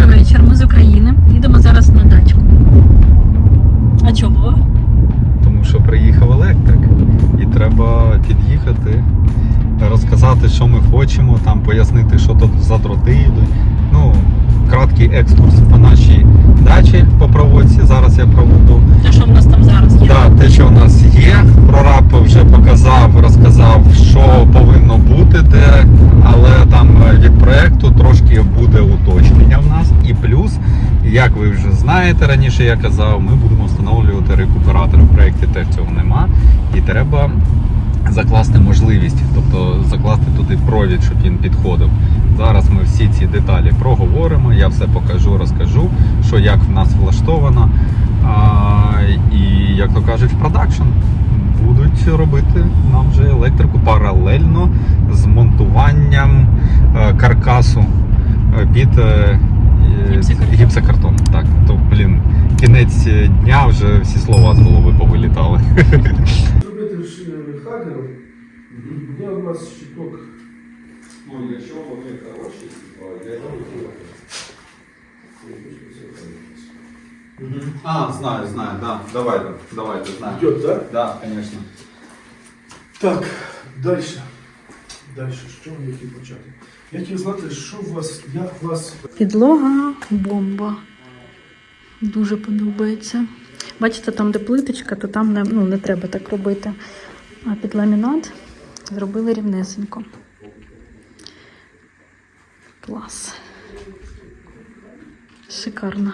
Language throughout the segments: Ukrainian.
Добрий вечір. Ми з України. Їдемо зараз на дачку. А чого? Тому що приїхав електрик і треба під'їхати, розказати, що ми хочемо, там пояснити, що тут за дроти йдуть. Ну, краткий екскурс по нашій дачі по проводці. Зараз я проведу. Та що в нас там зараз. Да, те, що в нас є. Прораб вже показав, розказав, що повинно бути де, але там е, від проекту трошки буде уточнення в нас. І плюс, як ви вже знаєте, раніше я казав, ми будемо встановлювати рекуператор. В проєкті теж цього нема. І треба закласти можливість, тобто закласти туди провід, щоб він підходив. Зараз ми всі ці деталі проговоримо, я все покажу, розкажу, що як в нас влаштовано. А, і як то кажуть, в продакшн будуть робити нам вже електрику паралельно з монтуванням е, каркасу е, під е, Гіпсокартон. гіпсокартон. Так, то блін, кінець дня вже всі слова з голови повилітали. Зробити е, хагером, є у нас щиток. Ну, якщо вони хороші, я А, знаю, знаю, да. Давайте, давайте, знаю. Йдет, так? Да, конечно. Так, далі. Далі, що які почати? Я хотів знати, що у вас, як у вас Підлога бомба. Дуже подобається. Бачите, там, де плиточка, то там не, ну, не треба так робити. А під ламінат зробили рівнесенько. Клас. Шикарно.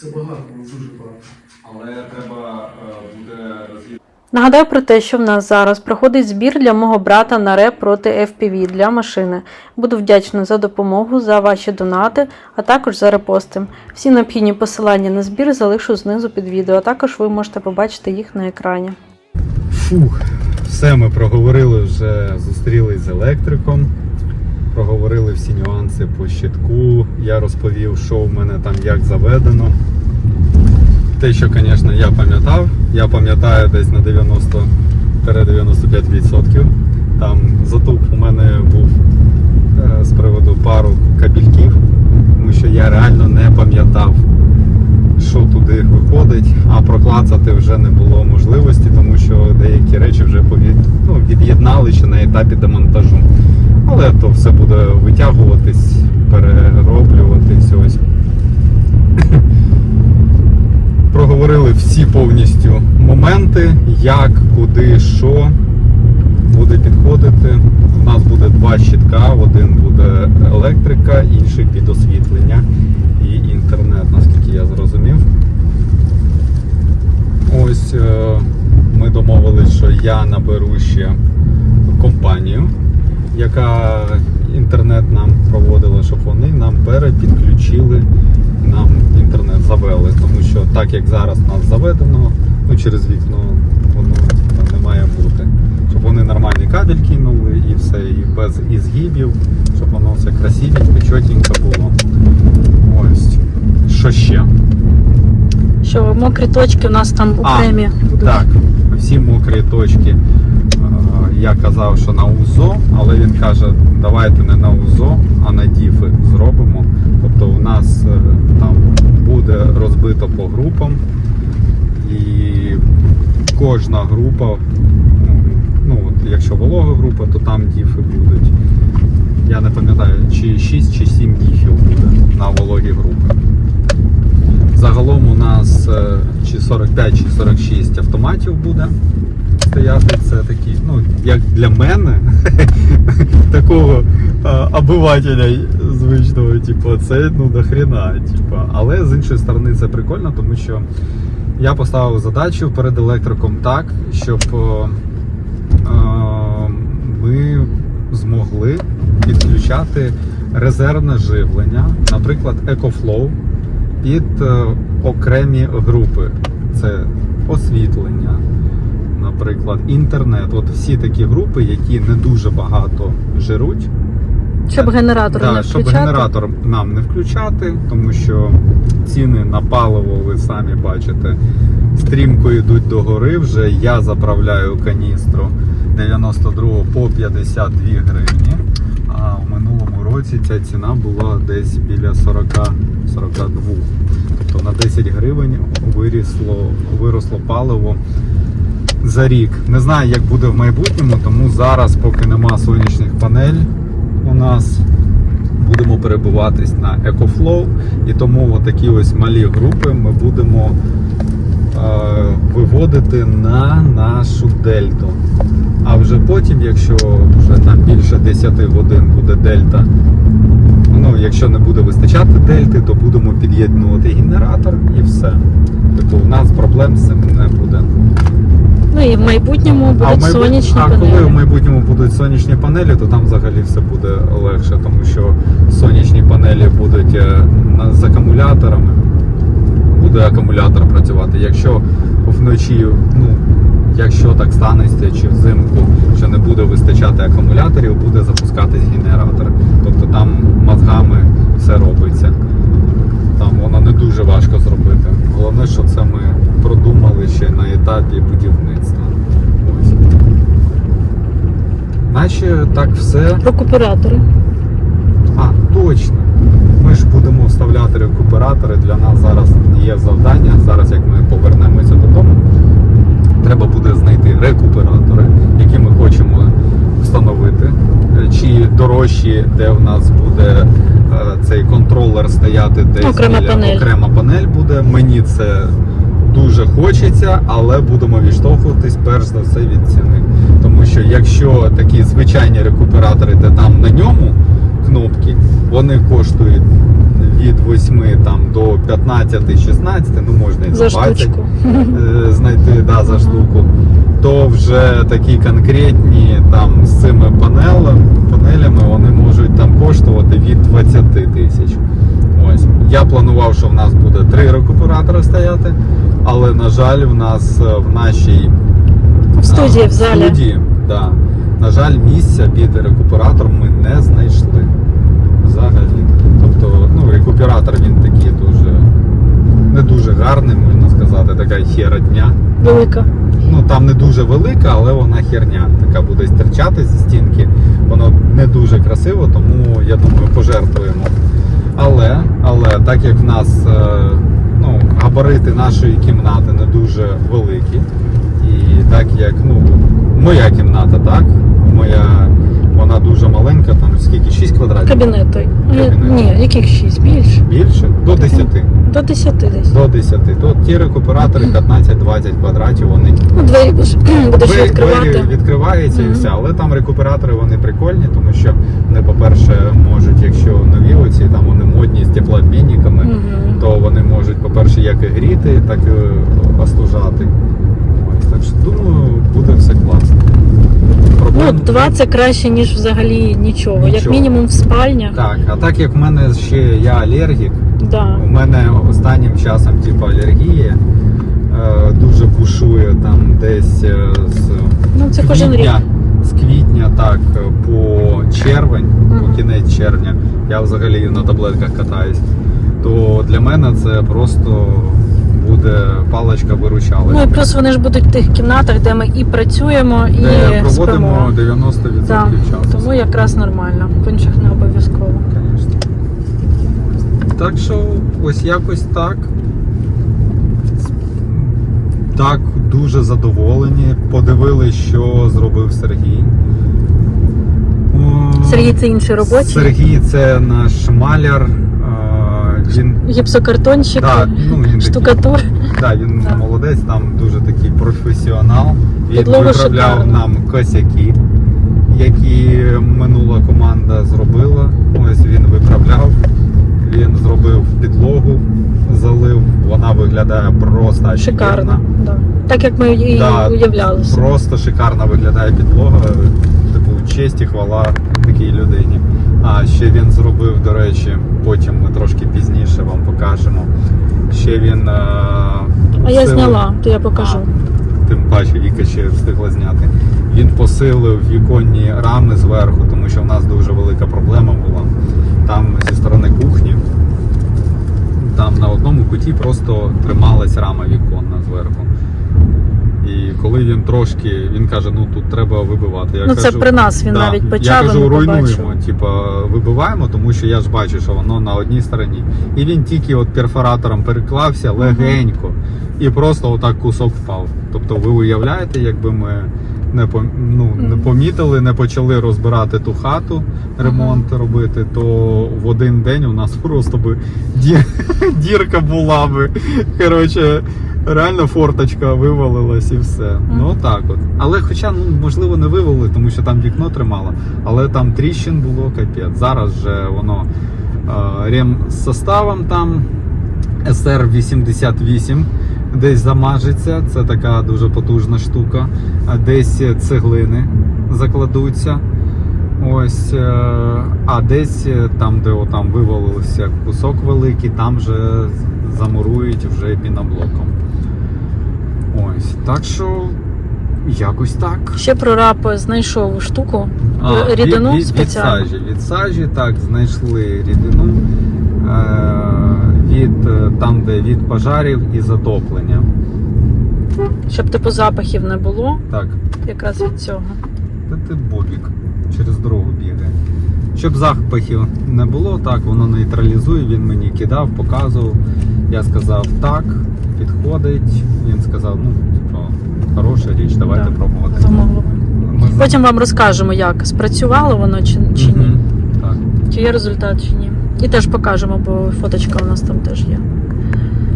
Це багато, дуже багато. Але треба буде роз'їхати. Нагадаю про те, що в нас зараз проходить збір для мого брата на реп проти FPV для машини. Буду вдячна за допомогу, за ваші донати, а також за репости. Всі необхідні посилання на збір залишу знизу під відео, а також ви можете побачити їх на екрані. Фух, все ми проговорили вже, зустрілись з електриком, проговорили всі нюанси по щитку. Я розповів, що в мене там як заведено. Те, що, звісно, я пам'ятав, я пам'ятаю десь на 90-95%. Там затуп у мене був е, з приводу пару кабільків, тому що я реально не пам'ятав, що туди виходить, а проклацати вже не було можливості, тому що деякі речі вже повід... ну, від'єднали ще на етапі демонтажу. Але то все буде витягуватись, перероблюватись ось. Проговорили всі повністю моменти, як, куди, що буде підходити. У нас буде два щитка, один буде електрика, інший під освітлення і інтернет, Ось е, ми домовились, що я наберу ще компанію, яка інтернет нам проводила, щоб вони нам перепідключили нам інтернет завели. Тому що так як зараз нас заведено, ну через вікно воно не має бути. Щоб вони нормальний кабель кинули і все, і без ізгибів, щоб воно все красивенько, чотенько було. Ось. Що ще? Що мокрі точки у нас там окремі будуть. Так, всі мокрі точки. Я казав, що на УЗО, але він каже, давайте не на УЗО, а на діфи зробимо. Тобто у нас е, там буде розбито по групам, і кожна група, ну, ну от якщо волога група, то там діфи будуть. Я не пам'ятаю, чи 6 чи 7 діфів буде на вологі групи. Загалом у нас е, чи 45, чи 46 автоматів буде стояти. Це такі, ну, як для мене, такого е, обивателя звичного, типу, це ну до. Типу. Але з іншої сторони це прикольно, тому що я поставив задачу перед електриком так, щоб е, ми змогли підключати резервне живлення, наприклад, EcoFlow під е, окремі групи. Це освітлення, наприклад, інтернет. От всі такі групи, які не дуже багато жируть. Щоб генератор Да, не щоб включати. генератор нам не включати, тому що ціни на паливо, ви самі бачите, стрімко йдуть до гори. Вже я заправляю каністру 92 по 52 гривні. А у минулому році ця ціна була десь біля 40 42. Тобто на 10 гривень вирісло, виросло паливо за рік. Не знаю, як буде в майбутньому, тому зараз, поки нема сонячних панель у нас, будемо перебуватись на EcoFlow. І тому такі ось малі групи ми будемо е, виводити на нашу дельту. А вже потім, якщо вже там більше 10 годин буде дельта, ну якщо не буде вистачати дельти, то будемо під'єднувати генератор і все. Тобто у нас проблем з цим не буде. Ну і в майбутньому будуть а в майбут- сонячні а панелі. коли в майбутньому будуть сонячні панелі, то там взагалі все буде легше, тому що сонячні панелі будуть е, з акумуляторами. Буде акумулятор працювати. Якщо вночі, ну якщо так станеться, чи взимку, що не буде вистачати акумуляторів, буде запускатись генератор. Тобто там мозгами все робиться. Там воно не дуже важко зробити. Головне, що це ми продумали ще на етапі будівництва. Ось. Наче так все. Рекуператори. А, точно. Ми ж будемо вставляти рекуператори. Для нас зараз є завдання. Зараз, як ми повернемося додому, треба буде знайти рекуператори, які ми хочемо встановити. Е, Чи дорожчі, де в нас буде е, цей контролер стояти, десь Окрема біля- панель. окрема панель буде. Мені це дуже хочеться, але будемо відштовхуватись перш за все від ціни. Тому що якщо такі звичайні рекуператори, де там на ньому кнопки, вони коштують від 8 там, до 15-16, ну можна і За 20 штучку. е, знайти да, за штуку, то вже такі конкретні там з цими панелями, панелями вони можуть там коштувати від 20 тисяч. Ось. Я планував, що в нас буде три рекуператори стояти, але на жаль, в нас е, в нашій В студії, а, в залі. студії, да, на жаль, місця під рекуператор ми не знайшли. Взагалі. Рекуператор він такий дуже не дуже гарний, можна сказати, така херодня. Велика. Ну там не дуже велика, але вона херня. Така буде стирчати зі стінки. Воно не дуже красиво, тому я думаю, пожертвуємо. Але, але так як в нас е, ну, габарити нашої кімнати не дуже великі, і так як ну, моя кімната, так, моя вона дуже маленька, там скільки? 6 квадратів? Кабінет той. Кабінет. Ні, яких шість? Більше. Більше? До 10. До 10 десь. До 10. То ті рекуператори 15-20 квадратів, вони Ну, двері будеш, будеш Двері- відкривати. двері відкривається і все. Але там рекуператори вони прикольні, тому що вони, по-перше, можуть, якщо нові оці, там вони модні з теплообмінниками, то вони можуть, по-перше, як і гріти, так і остужати. Так що думаю, буде все класно. Ну, Проблем- два це краще, ніж взагалі нічого. Як мінімум в спальнях. Так, а так як в мене ще я алергік, Да. у мене останнім часом типу, алергія е, дуже бушує там десь е, з Ну, це кожен рік. квітня, з квітня так по червень, Мгм. по кінець червня, я взагалі на таблетках катаюсь, то для мене це просто буде паличка виручалочка. Ну і плюс вони ж будуть в тих кімнатах, де ми і працюємо, і де проводимо спимо. 90% Да. часу. Тому якраз нормально. В інших не обов'язково. Так що ось якось так. Так, дуже задоволені. Подивилися, що зробив Сергій. Сергій це інший робочий. Сергій це наш маляр. Він, Гіпсокартонщик, да, ну, він такий, да, він Так. молодець, там дуже такий професіонал. Він Підлога виправляв шикарна. нам косяки, які минула команда зробила. Ось він виправляв. Він зробив підлогу, залив. Вона виглядає просто Шикарно. Да. Так як ми і Да, уявляли. Просто шикарно виглядає підлога. Типу, честь і хвала такій людині. А ще він зробив, до речі, потім ми трошки пізніше вам покажемо. Ще він. е, А я зняла, то я покажу. А, тим паче Віка ще встигла зняти. Він посилив віконні рами зверху, тому що в нас дуже велика проблема була. Там зі сторони кухні. Там на одному куті просто трималась рама віконна зверху. І коли він трошки, він каже, ну тут треба вибивати. Я ну це кажу, при нас він Да. навіть почав. Я кажу, руйнуємо, типа вибиваємо, тому що я ж бачу, що воно на одній стороні. І він тільки от перфоратором переклався легенько, і просто отак кусок впав. Тобто ви уявляєте, якби ми не ну, не помітили, не почали розбирати ту хату, ремонт робити, то в один день у нас просто би дір... дірка була би. Коротше, реально форточка вивалилась і все. Ну так от. Але хоча, ну, можливо, не вивалили, тому що там вікно тримало, але там тріщин було капець. Зараз же воно е, рем з составом там SR88 десь замажеться. Це така дуже потужна штука. Десь цеглини закладуться. Ось, е, а десь е, там, де там вивалився кусок великий, там вже замурують вже піноблоком. Ось. Так що якось так. Ще прораб знайшов штуку А, рідину від, від, від сажі. Від сажі, так, знайшли рідину е, від е, там, де від пожарів і затоплення. щоб типу запахів не було, Так, якраз від цього. Та ти бобік через дорогу бігає. Щоб запахів не було, так, воно нейтралізує, він мені кидав, показував. Я сказав так, підходить. Він сказав, ну, типу, хороша річ, давайте Так, пробувати. Ми Потім вам розкажемо, як спрацювало воно чи, чи ні. Так. Чи є результат, чи ні. І теж покажемо, бо фоточка у нас там теж є.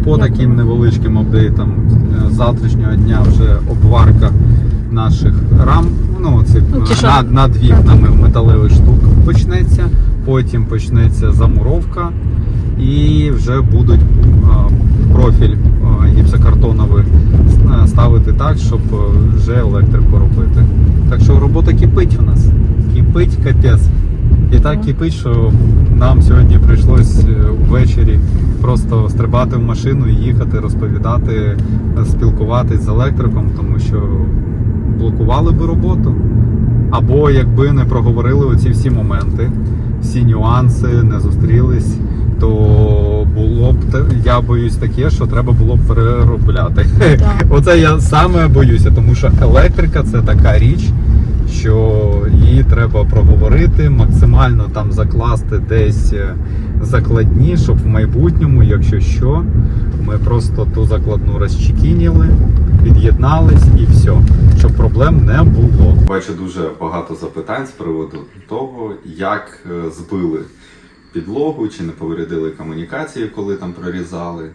По таким невеличким апдейтам е, завтрашнього дня вже обварка наших рам, ну цих Ну, ті, над, над вікнами металевих штук почнеться. Потім почнеться замуровка і вже будуть е, профіль е, гіпсокартоновий ставити так, щоб вже електрику робити. Так що робота кипить у нас. Кипить капець. І так кипить, що нам сьогодні прийшлось е, ввечері просто стрибати в машину і їхати, розповідати, спілкуватись з електриком, тому що блокували би роботу. Або якби не проговорили оці всі моменти, всі нюанси, не зустрілись, то було б я боюсь таке, що треба було б переробляти. Так. Оце я саме боюся, тому що електрика це така річ, що її треба проговорити, максимально там закласти десь е, закладні, щоб в майбутньому, якщо що, ми просто ту закладну розчекініли, під'єднались і все, щоб проблем не було. Бачу дуже багато запитань з приводу того, як е, збили підлогу чи не повредили комунікації, коли там прорізали.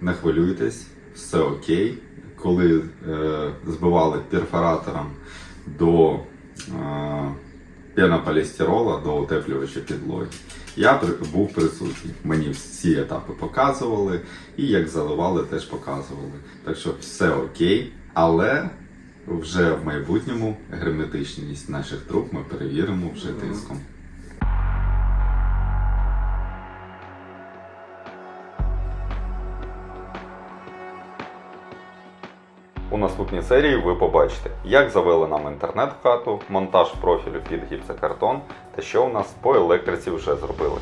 Не хвилюйтесь, все окей. Коли е, збивали перфоратором до пенополістирола, до утеплювача підлоги, я був присутній. Мені всі етапи показували, і як заливали, теж показували. Так що все окей, але вже в майбутньому герметичність наших труб ми перевіримо вже тиском. У наступній серії ви побачите, як завели нам інтернет в хату, монтаж профілю під гіпсокартон та що у нас по електриці вже зробили.